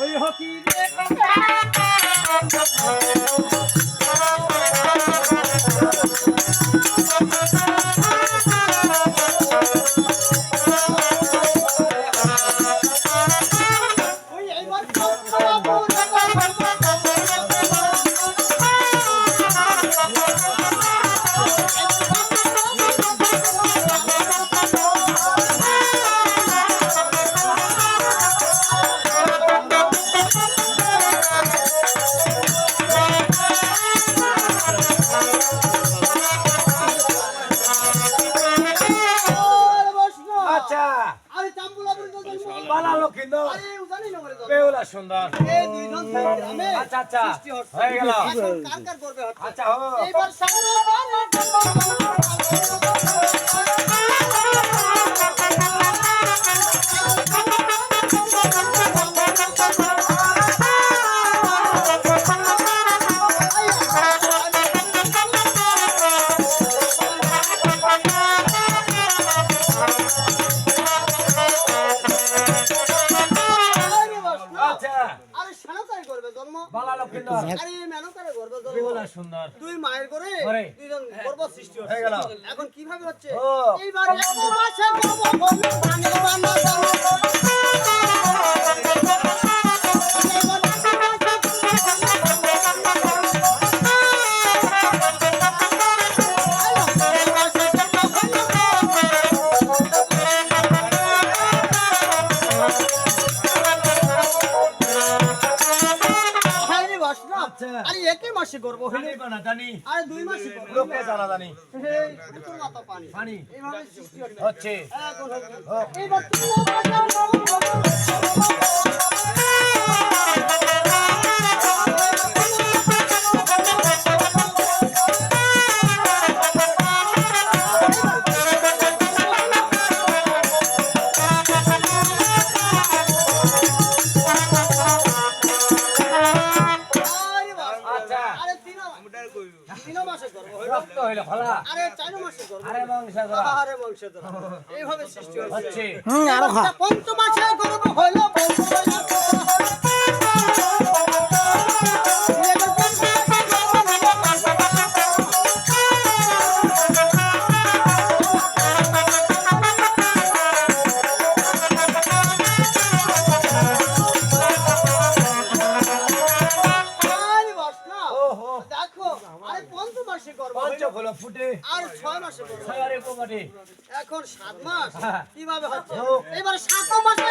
ওই hockey Yeah. নগরে জন্ম বেউলা সুন্দর আচ্ছা। আচ্ছা হয়ে গেল করবে হচ্ছে আচ্ছা এইবার আরে জন্ম সুন্দর। দুই মায়ের করে। দুইজন গর্ভ সৃষ্টি হচ্ছে। হয়ে গেল। এখন কীভাবে হচ্ছে? এইবার আচ্ছা। আরে একই মাসে করব হইল না জানি আরে দুই মাসে করব। লোকে জানা জানি এত মাথা পানি। পানি। এইভাবে সৃষ্টি হচ্ছে। হচ্ছে। এইবার তিন তিন মাসে গর্ভ হইল। রক্ত হইল ফলা। আরে চার মাসে গর্ভ আরে বংশ ধরা আরে বংশধর। এইভাবে সৃষ্টি হচ্ছে হচ্ছে। হুম আরও খা। মাসে গর্ভ হইল পঞ্চ মাসে পঞ্চ ফুটে। আর ছয় মাসে এখন সাত মাস? হ্যাঁ। কীভাবে হচ্ছে? এবার সাত মাসে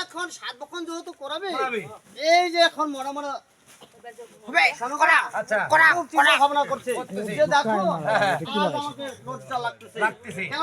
এখন সাত বক্ষণ যেহেতু করাবে করাবে। এই যে এখন মনে মনে হবে করা। আচ্ছা। ভাবনা করছে। দেখো হ্যাঁ, হ্যাঁ। আমাকে লাগতেছে। কেন